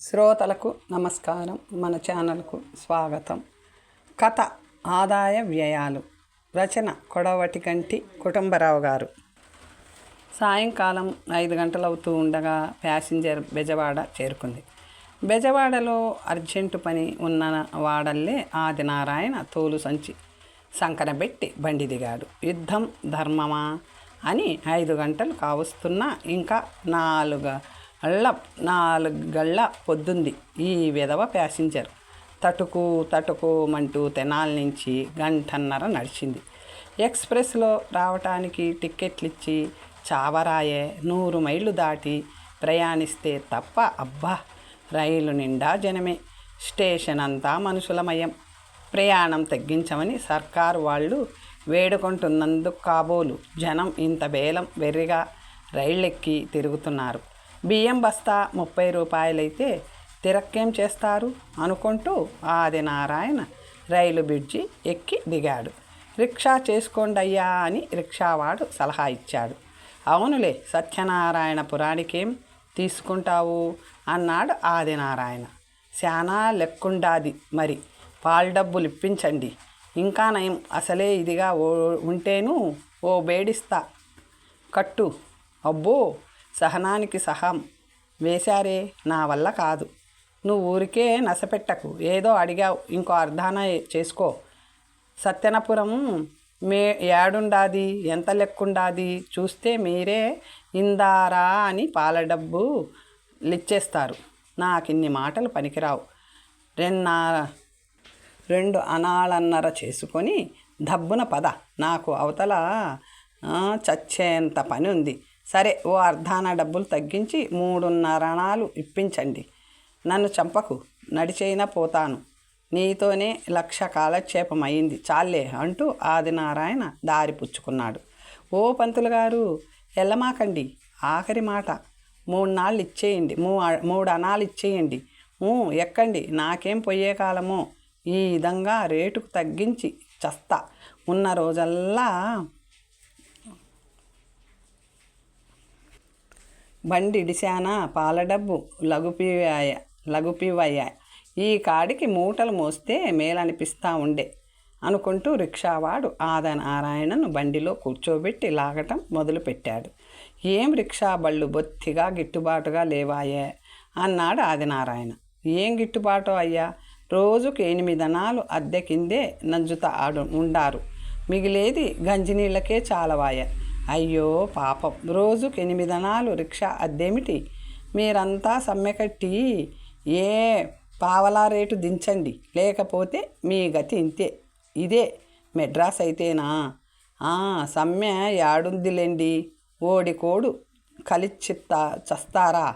శ్రోతలకు నమస్కారం. మన ఛానల్కు స్వాగతం. కథ ఆదాయ వ్యయాలు. రచన కొడవటి కంటి కుటుంబరావు గారు. సాయంకాలం ఐదు గంటలవుతూ ఉండగా ప్యాసింజర్ బెజవాడ చేరుకుంది. బెజవాడలో అర్జెంటు పని ఉన్న వాడల్లే ఆదినారాయణ తోలు సంచి సంకనబెట్టి బండి దిగాడు. యుద్ధం ధర్మమా? అని ఐదు గంటలు కావస్తున్నా ఇంకా నాలుగు అల్లం నాలుగు గళ్ళ పొద్దుంది. ఈ విధవ ప్యాసింజర్. తటుకు తటుకుమంటూ తెనాల నుంచి గంటన్నర నడిచింది. ఎక్స్ప్రెస్లో రావటానికి టిక్కెట్లు ఇచ్చి చావరాయే నూరు మైళ్ళు దాటి ప్రయాణిస్తే తప్ప అబ్బా! రైలు నిండా జనమే. స్టేషన్ అంతా మనుషులమయం ప్రయాణం తగ్గించమని సర్కారు వాళ్ళు వేడుకుంటున్నందుకు కాబోలు. జనం ఇంత బేలం వెర్రిగా రైళ్ళెక్కి తిరుగుతున్నారు. బియ్యం బస్తా ముప్పై రూపాయలైతే తిరక్కేం చేస్తారు అనుకుంటూ ఆదినారాయణ రైలు బ్రిడ్జి ఎక్కి దిగాడు. రిక్షా చేసుకోండి అయ్యా అని రిక్షావాడు సలహా ఇచ్చాడు. అవునులే సత్యనారాయణ పురాణికేం తీసుకుంటావు? అన్నాడు ఆదినారాయణ. శానా లెక్కుండాది మరి. పాల్ డబ్బులు ఇప్పించండి. ఇంకా నయం అసలే ఇదిగా ఓ ఉంటేను ఓ బేడిస్తా. కట్టు. అబ్బో! సహనానికి సహం. వేశారే నా వల్ల కాదు. నువ్వు ఊరికే నసపెట్టకు. ఏదో అడిగావు. ఇంకో అర్ధాన చేసుకో. సత్యనపురం మే ఏడుండాది ఎంత లెక్కుండాది? చూస్తే మీరే ఇందారా అని పాల డబ్బు లిచ్చేస్తారు. నాకు ఇన్ని మాటలు పనికిరావు. రెన్నా రెండు అనాళన్నర చేసుకొని దబ్బున పద. నాకు అవతల చచ్చేంత పని ఉంది సరే ఓ అర్ధాన డబ్బులు తగ్గించి మూడున్నర అణాలు ఇప్పించండి. నన్ను చంపకు నడిచైనా పోతాను. నీతోనే లక్ష కాలక్షేపం అయింది చాలే అంటూ ఆదినారాయణ దారి పుచ్చుకున్నాడు. ఓ పంతులు గారు ఎల్లమాకండి. ఆఖరి మాట మూడు నాళ్ళు ఇచ్చేయండి. మూ మూడు అనాలు ఇచ్చేయండి. ఊ, ఎక్కండి. నాకేం పోయే కాలమో. ఈ విధంగా రేటుకు తగ్గించి చస్తా. ఉన్న రోజల్లా బండి పాలడబ్బు పాల డబ్బు లగుపివాయ లగుపివయ్యా ఈ కాడికి మూటలు మోస్తే మేలనిపిస్తా ఉండే అనుకుంటూ రిక్షావాడు ఆదనారాయణను బండిలో కూర్చోబెట్టి లాగటం మొదలుపెట్టాడు. ఏం రిక్షా బళ్ళు బొత్తిగా గిట్టుబాటుగా లేవాయే? అన్నాడు ఆదినారాయణ. ఏం గిట్టుబాటు అయ్యా? రోజుకు ఎనిమిదనాలు అద్దె కిందే నంజుతా ఆడు ఉండారు. మిగిలేది గంజినీళ్ళకే చాలవాయ. అయ్యో పాపం. రోజుకు ఎనిమిదనాలు రిక్షా అద్దేమిటి? మీరంతా సమ్మెకట్టి ఏ పావలా రేటు దించండి. లేకపోతే మీ గతి ఇంతే. ఇదే మెడ్రాస్ అయితేనా? సమ్మె యాడుందిలేండి. ఓడి కోడు కలిచిత్తా చస్తారా?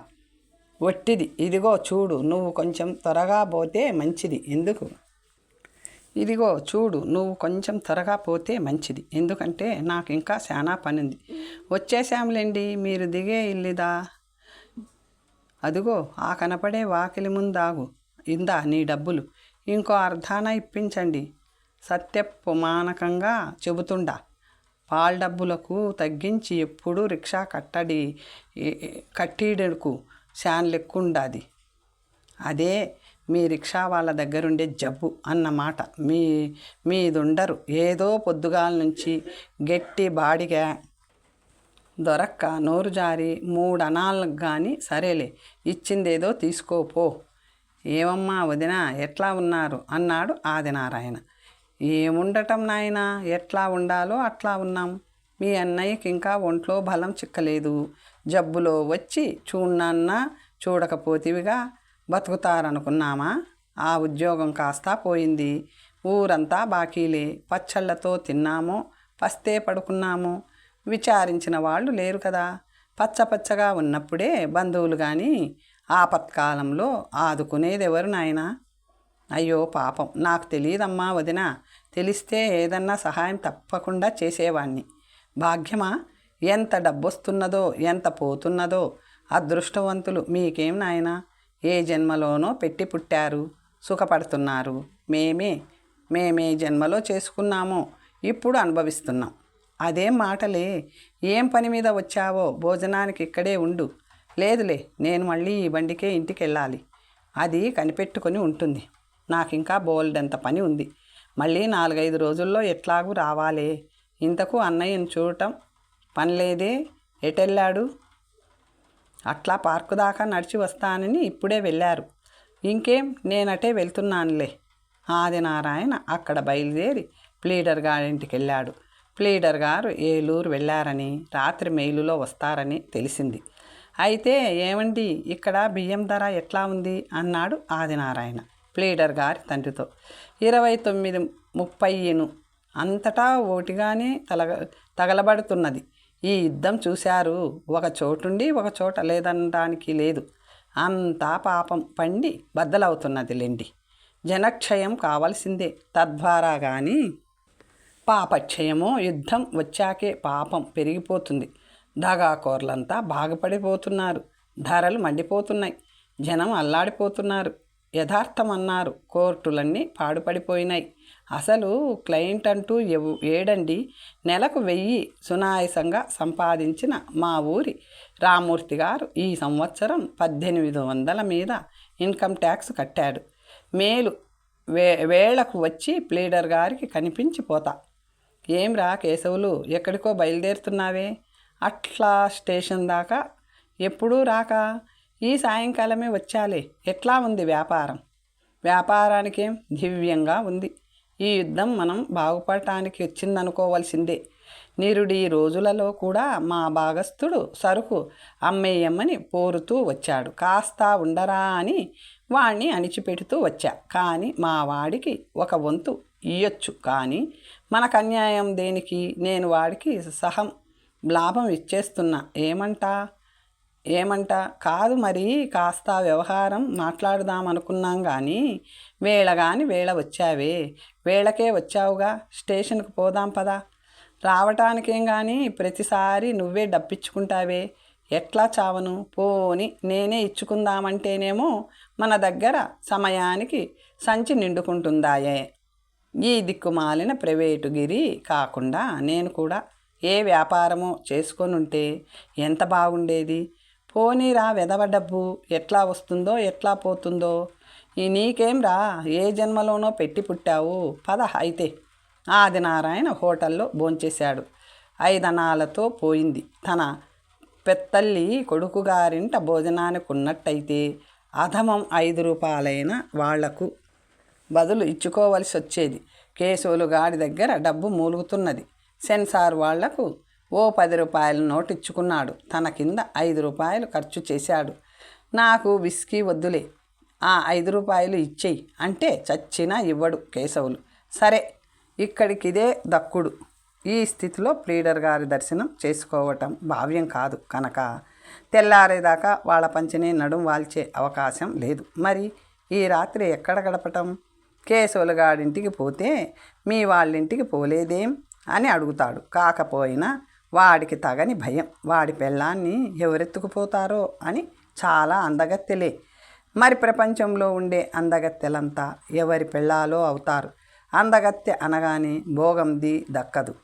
ఒట్టిది ఇదిగో చూడు నువ్వు కొంచెం త్వరగా పోతే మంచిది. ఎందుకు? ఇదిగో చూడు నువ్వు కొంచెం త్వరగా పోతే మంచిది. ఎందుకంటే నాకు ఇంకా చాలా పని ఉంది వచ్చేసాంలేండి మీరు దిగే ఇల్లిదా? అదిగో ఆ కనపడే వాకిలి ముందాగు. ఇందా నీ డబ్బులు. ఇంకో అర్ధాన ఇప్పించండి. సత్యపుమానకంగా చెబుతుండా. పాల డబ్బులకు తగ్గించి ఎప్పుడూ రిక్షా కట్టడి కట్టిడకు శాన్ లెక్కుండాది. అదే మీ రిక్షా వాళ్ళ దగ్గరుండే జబ్బు అన్నమాట మీ మీదుండరు. ఏదో పొద్దుగాల నుంచి గట్టి బాడిగా దొరక్క నోరు జారి మూడు అనాలకు కానీ సరేలే ఇచ్చిందేదో తీసుకోపో ఏమమ్మా వదిన ఎట్లా ఉన్నారు? అన్నాడు ఆదినారాయణ. ఏముండటం నాయన? ఎట్లా ఉండాలో అట్లా ఉన్నాం. మీ అన్నయ్యకి ఇంకా ఒంట్లో బలం చిక్కలేదు. జబ్బులో వచ్చి చూడన్నా చూడకపోతివిగా బతుకుతారనుకున్నామా? ఆ ఉద్యోగం కాస్తా పోయింది. ఊరంతా బాకీలే. పచ్చళ్ళతో తిన్నాము? పస్తే పడుకున్నాము? విచారించిన వాళ్ళు లేరు కదా. పచ్చ పచ్చగా ఉన్నప్పుడే బంధువులు కానీ ఆపత్కాలంలో ఆదుకునేది ఎవరు నాయనా? అయ్యో పాపం. నాకు తెలియదమ్మా వదిన. తెలిస్తే ఏదన్నా సహాయం తప్పకుండా చేసేవాణ్ణి. భాగ్యమా? ఎంత డబ్బొస్తున్నదో ఎంత పోతున్నదో. అదృష్టవంతులు మీకేం నాయనా? ఏ జన్మలోనో పెట్టి పుట్టారు సుఖపడుతున్నారు. మేమే మేమే జన్మలో చేసుకున్నామో ఇప్పుడు అనుభవిస్తున్నాం. అదేం మాటలే ఏం పని మీద వచ్చావో భోజనానికి ఇక్కడే ఉండు. లేదులే నేను మళ్ళీ ఈ బండికే ఇంటికి వెళ్ళాలి అది కనిపెట్టుకొని ఉంటుంది. నాకు ఇంకా బోల్డంత పని ఉంది. మళ్ళీ నాలుగైదు రోజుల్లో ఎట్లాగూ రావాలే. ఇంతకు అన్నయ్యను చూడటం పనిలేదే. ఎటెళ్ళాడు? అట్లా పార్కు దాకా నడిచి వస్తానని ఇప్పుడే వెళ్ళారు. ఇంకేం? నేనటే వెళ్తున్నానులే. ఆదినారాయణ అక్కడ బయలుదేరి ప్లీడర్ గారింటికి వెళ్ళాడు ప్లీడర్ గారు ఏలూరు వెళ్ళారని రాత్రి మెయిలులో వస్తారని తెలిసింది. అయితే ఏమండి ఇక్కడ బియ్యం ధర ఎట్లా ఉంది? అన్నాడు ఆదినారాయణ ప్లీడర్ గారి తండ్రితో. ఇరవై తొమ్మిది ముప్పైను అంతటా ఓటిగానే తలగ తగలబడుతున్నది. ఈ యుద్ధం చూశారు. ఒక చోటుండి ఒక చోట లేదనడానికి లేదు. అంతా పాపం పండి బద్దలవుతున్నది లెండి. జనక్షయం కావలసిందే. తద్వారా కానీ పాపక్షయమో యుద్ధం వచ్చాకే పాపం పెరిగిపోతుంది. దగాకోర్లంతా బాగుపడిపోతున్నారు. ధరలు మండిపోతున్నాయి. జనం అల్లాడిపోతున్నారు. యథార్థమన్నారు. కోర్టులన్నీ పాడుపడిపోయినాయి. అసలు క్లయింట్ అంటూ ఎవ్ ఏడండి? నెలకు వెయ్యి సునాయసంగా సంపాదించిన మా ఊరి రామూర్తి గారు ఈ సంవత్సరం పద్దెనిమిది వందల మీద ఇన్కమ్ ట్యాక్స్ కట్టాడు. మేలు వే వేళకు వచ్చి ప్లీడర్ గారికి కనిపించిపోతా. ఏం రా కేశవులు ఎక్కడికో బయలుదేరుతున్నావే? అట్లా స్టేషన్ దాకా ఎప్పుడూ రాక? ఈ సాయంకాలమే వచ్చాలే. ఎట్లా ఉంది వ్యాపారం? వ్యాపారానికేం దివ్యంగా ఉంది. ఈ యుద్ధం మనం బాగుపడటానికి వచ్చిందనుకోవాల్సిందే. నిరుడి రోజులలో కూడా మా భాగస్థుడు సరుకు అమ్మేయమ్మని పోరుతూ వచ్చాడు. కాస్త ఉండరా అని వాణ్ణి అణిచిపెడుతూ వచ్చా. కానీ మా వాడికి ఒక వంతు ఇయ్యొచ్చు. కానీ మనకు అన్యాయం దేనికి? నేను వాడికి సహం లాభం ఇచ్చేస్తున్నా. ఏమంటా? ఏమంట? కాదు మరి కాస్త వ్యవహారం మాట్లాడదాం అనుకున్నాం కానీ వేళ కానీ వేళ వచ్చావే. వేళకే వచ్చావుగా స్టేషన్కి పోదాం పదా. రావటానికేం కానీ ప్రతిసారి నువ్వే డప్పించుకుంటావే ఎట్లా చావను? పోని నేనే ఇచ్చుకుందామంటేనేమో మన దగ్గర సమయానికి సంచి నిండుకుంటుందాయే. ఈ దిక్కుమాలిన ప్రైవేటు గిరి కాకుండా నేను కూడా ఏ వ్యాపారమో చేసుకొని ఉంటే ఎంత బాగుండేది? పోనీరా వెదవ డబ్బు ఎట్లా వస్తుందో ఎట్లా పోతుందో? ఈ నీకేం రా ఏ జన్మలోనో పెట్టి పుట్టావు? పద అయితే. ఆదినారాయణ హోటల్లో భోంచేశాడు. ఐదనాలతో పోయింది. తన పెత్తల్లి కొడుకు గారింట భోజనానికి ఉన్నట్టయితే అధమం ఐదు రూపాయలైన వాళ్ళకు బదులు ఇచ్చుకోవలసి వచ్చేది కేశవులు గాడి దగ్గర డబ్బు మూలుగుతున్నది. సెన్సార్ వాళ్ళకు ఓ పది రూపాయల నోటు ఇచ్చుకున్నాడు తన కింద ఐదు రూపాయలు ఖర్చు చేశాడు. నాకు విస్కీ వద్దులే. ఆ ఐదు రూపాయలు ఇచ్చేయి. అంటే చచ్చినా ఇవ్వడు కేశవులు. సరే ఇక్కడికి ఇదే దక్కుడు. ఈ స్థితిలో ప్లీడర్ గారి దర్శనం చేసుకోవటం భావ్యం కాదు కనుక. తెల్లారేదాకా వాళ్ళ పంచని నడుం వాల్చే అవకాశం లేదు. మరి ఈ రాత్రి ఎక్కడ గడపటం? కేశవులు గాడింటికి పోతే మీ వాళ్ళింటికి పోలేదేం? అని అడుగుతాడు. కాకపోయినా వాడికి తగని భయం. వాడి పెళ్ళాన్ని ఎవరెత్తుకుపోతారో అని చాలా అందగత్తెలే. మరి ప్రపంచంలో ఉండే అందగత్తెలంతా ఎవరి పెళ్ళాలో అవుతారు? అందగత్తె అనగానే భోగంది దక్కదు.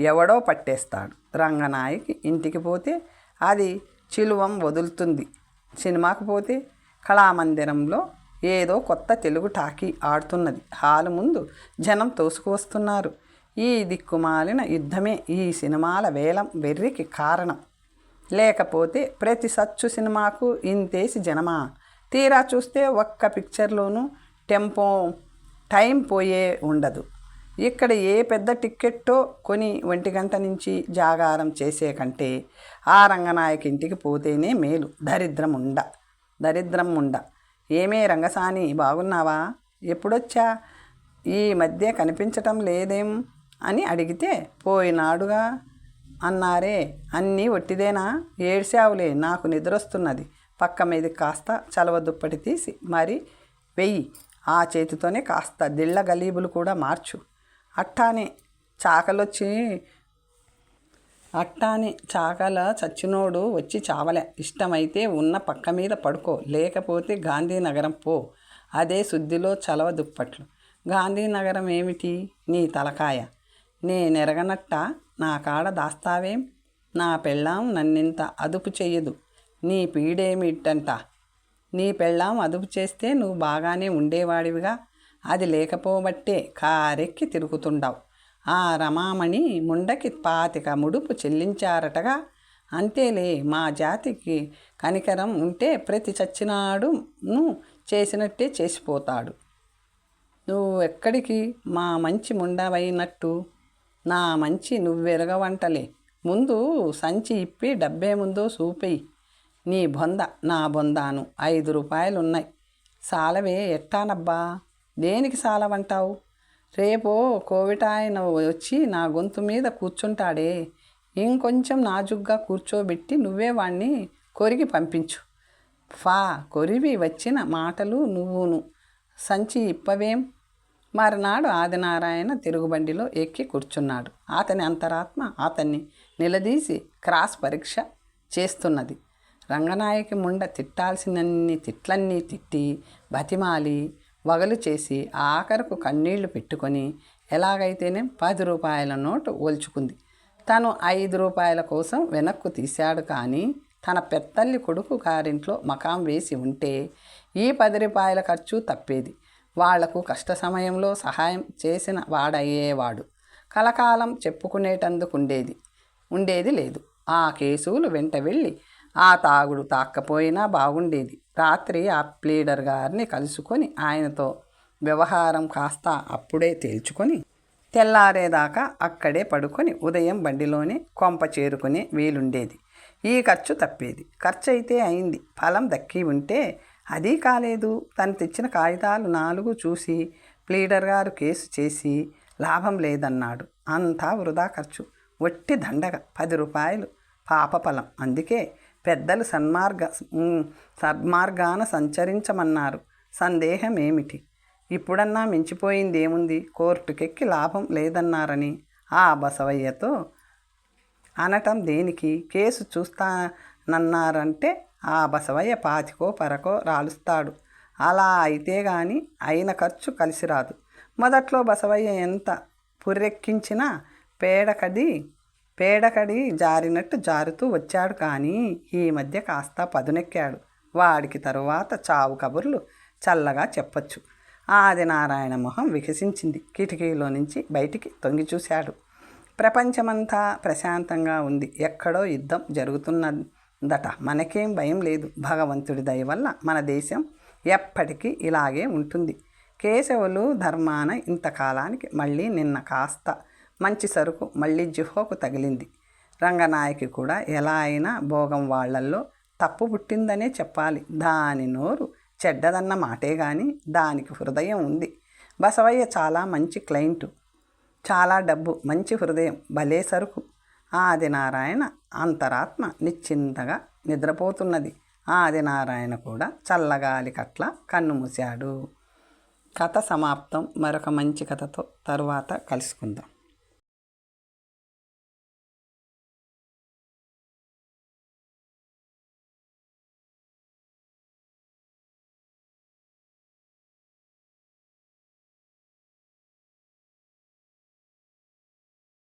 ఎవడో పట్టేస్తాడు. రంగనాయకి ఇంటికి పోతే అది చిలువం వదులుతుంది. సినిమాకు పోతే కళామందిరంలో ఏదో కొత్త తెలుగు టాకీ ఆడుతున్నది. హాలు ముందు జనం తోసుకువస్తున్నారు. ఈ దిక్కుమాలిన యుద్ధమే ఈ సినిమాల వేలం వెర్రికి కారణం. లేకపోతే ప్రతి సచ్చు సినిమాకు ఇంతేసి జనమా? తీరా చూస్తే ఒక్క పిక్చర్లోనూ టెంపో టైం పోయే ఉండదు. ఇక్కడ ఏ పెద్ద టిక్కెట్టో కొని ఒంటి గంట నుంచి జాగారం చేసే కంటే ఆ రంగనాయక ఇంటికి పోతేనే మేలు. దరిద్రం ఉండ దరిద్రం ఉండ. ఏమే రంగసాని బాగున్నావా? ఎప్పుడొచ్చా? ఈ మధ్య కనిపించటం లేదేం? అని అడిగితే పోయినాడుగా అన్నారే అన్నీ ఒట్టిదేనా? ఏడ్చావులే నాకు నిద్రొస్తున్నది. పక్క మీద కాస్త చలవ దుప్పటి తీసి మరి వెయ్యి ఆ చేతితోనే కాస్త దిళ్ళ గలీబులు కూడా మార్చు. అట్టానే చాకలొచ్చి అట్టాని చాకల చచ్చినోడు వచ్చి చావలే. ఇష్టమైతే ఉన్న పక్క మీద పడుకో. లేకపోతే గాంధీనగరం పో. అదే శుద్ధిలో చలవ దుప్పట్లు. గాంధీనగరం ఏమిటి? నీ తలకాయ. నేనెరగనట్ట? నా కాడ దాస్తావేం? నా పెళ్ళాం నన్నింత అదుపు చెయ్యదు. నీ పీడేమిటంట? నీ పెళ్ళాం అదుపు చేస్తే నువ్వు బాగానే ఉండేవాడివిగా. అది లేకపోబట్టే కారెక్కి తిరుగుతుండవు. ఆ రమామణి ముండకి పాతిక ముడుపు చెల్లించారటగా. అంతేలే మా జాతికి కనికరం ఉంటే ప్రతి చచ్చినాడును చేసినట్టే చేసిపోతాడు. నువ్వు ఎక్కడికి మా మంచి ముండవైనట్టు. నా మంచి నువ్వెరగవంటలే. ముందు సంచి ఇప్పి డబ్బే ముందో చూపేయి నీ బొంద నా బొందాను. ఐదు రూపాయలు ఉన్నాయి సాలవే ఎట్టానబ్బా? దేనికి సాలవంటావు? రేపో కోవిడ్ ఆయన వచ్చి నా గొంతు మీద కూర్చుంటాడే. ఇంకొంచెం నాజుగ్గా కూర్చోబెట్టి నువ్వే వాణ్ణి కొరిగి పంపించు. ఫా కొరివి వచ్చిన మాటలు నువ్వును. సంచి ఇప్పవేం? మరునాడు ఆదినారాయణ తిరుగుబండిలో ఎక్కి కూర్చున్నాడు. అతని అంతరాత్మ అతన్ని నిలదీసి క్రాస్ పరీక్ష చేస్తున్నది. రంగనాయకి ముండ తిట్టాల్సినన్ని తిట్లన్నీ తిట్టి బతిమాలి వగలు చేసి ఆఖరకు కన్నీళ్ళు పెట్టుకొని ఎలాగైతేనే పది రూపాయల నోటు ఓల్చుకుంది తను ఐదు రూపాయల కోసం వెనక్కు తీశాడు కానీ తన పెత్తల్లి కొడుకు గారింట్లో మకాం వేసి ఉంటే ఈ పది రూపాయల ఖర్చు తప్పేది. వాళ్ళకు కష్ట సమయంలో సహాయం చేసిన వాడయ్యేవాడు. కలకాలం చెప్పుకునేటందుకుండేది ఉండేది లేదు. ఆ కేసులు వెంట వెళ్ళి ఆ తాగుడు తాక్కపోయినా బాగుండేది. రాత్రి ఆ ప్లీడర్ గారిని కలుసుకొని ఆయనతో వ్యవహారం కాస్త అప్పుడే తేల్చుకొని తెల్లారేదాకా అక్కడే పడుకొని ఉదయం బండిలోనే కొంప చేరుకునే వీలుండేది. ఈ ఖర్చు తప్పేది. ఖర్చు అయితే అయింది. ఫలం దక్కి ఉంటే అది కాలేదు. తను తెచ్చిన కాగితాలు నాలుగు చూసి ప్లీడర్ గారు కేసు చేసి లాభం లేదన్నాడు. అంతా వృధా ఖర్చు. వట్టి దండగ. పది రూపాయలు. పాప ఫలం. అందుకే పెద్దలు సన్మార్గ సన్మార్గాన సంచరించమన్నారు. సందేహం ఏమిటి ఇప్పుడన్నా మించిపోయింది ఏముంది కోర్టుకెక్కి లాభం లేదన్నారని ఆ బసవయ్యతో అనటం దేనికి? కేసు చూస్తానన్నారంటే ఆ బసవయ్య పాతికో పరకో రాలుస్తాడు. అలా అయితే గాని అయిన ఖర్చు కలిసి రాదు మొదట్లో బసవయ్య ఎంత పుర్రెక్కించినా పేడకది పేడకడి జారినట్టు జారుతూ వచ్చాడు కానీ ఈ మధ్య కాస్త పదునెక్కాడు. వాడికి తరువాత చావు కబుర్లు చల్లగా చెప్పచ్చు. ఆదినారాయణ మొహం వికసించింది. కిటికీలో నుంచి బయటికి తొంగి చూశాడు. ప్రపంచమంతా ప్రశాంతంగా ఉంది. ఎక్కడో యుద్ధం జరుగుతున్నదట. మనకేం భయం లేదు. భగవంతుడి దయ వల్ల మన దేశం ఎప్పటికీ ఇలాగే ఉంటుంది. కేశవులు ధర్మాన ఇంతకాలానికి మళ్ళీ నిన్న కాస్త మంచి సరుకు మళ్ళీ జిహోకు తగిలింది. రంగనాయకి కూడా ఎలా అయినా భోగం వాళ్ళల్లో తప్పు పుట్టిందనే చెప్పాలి. దాని నోరు చెడ్డదన్న మాటే కానీ దానికి హృదయం ఉంది. బసవయ్య చాలా మంచి క్లయింటు. చాలా డబ్బు మంచి హృదయం భలే సరుకు. ఆదినారాయణ అంతరాత్మ నిశ్చింతగా నిద్రపోతున్నది. ఆదినారాయణ కూడా చల్లగాలి కట్ల కన్ను మూశాడు. కథ సమాప్తం. మరొక మంచి కథతో తరువాత కలుసుకుందాం.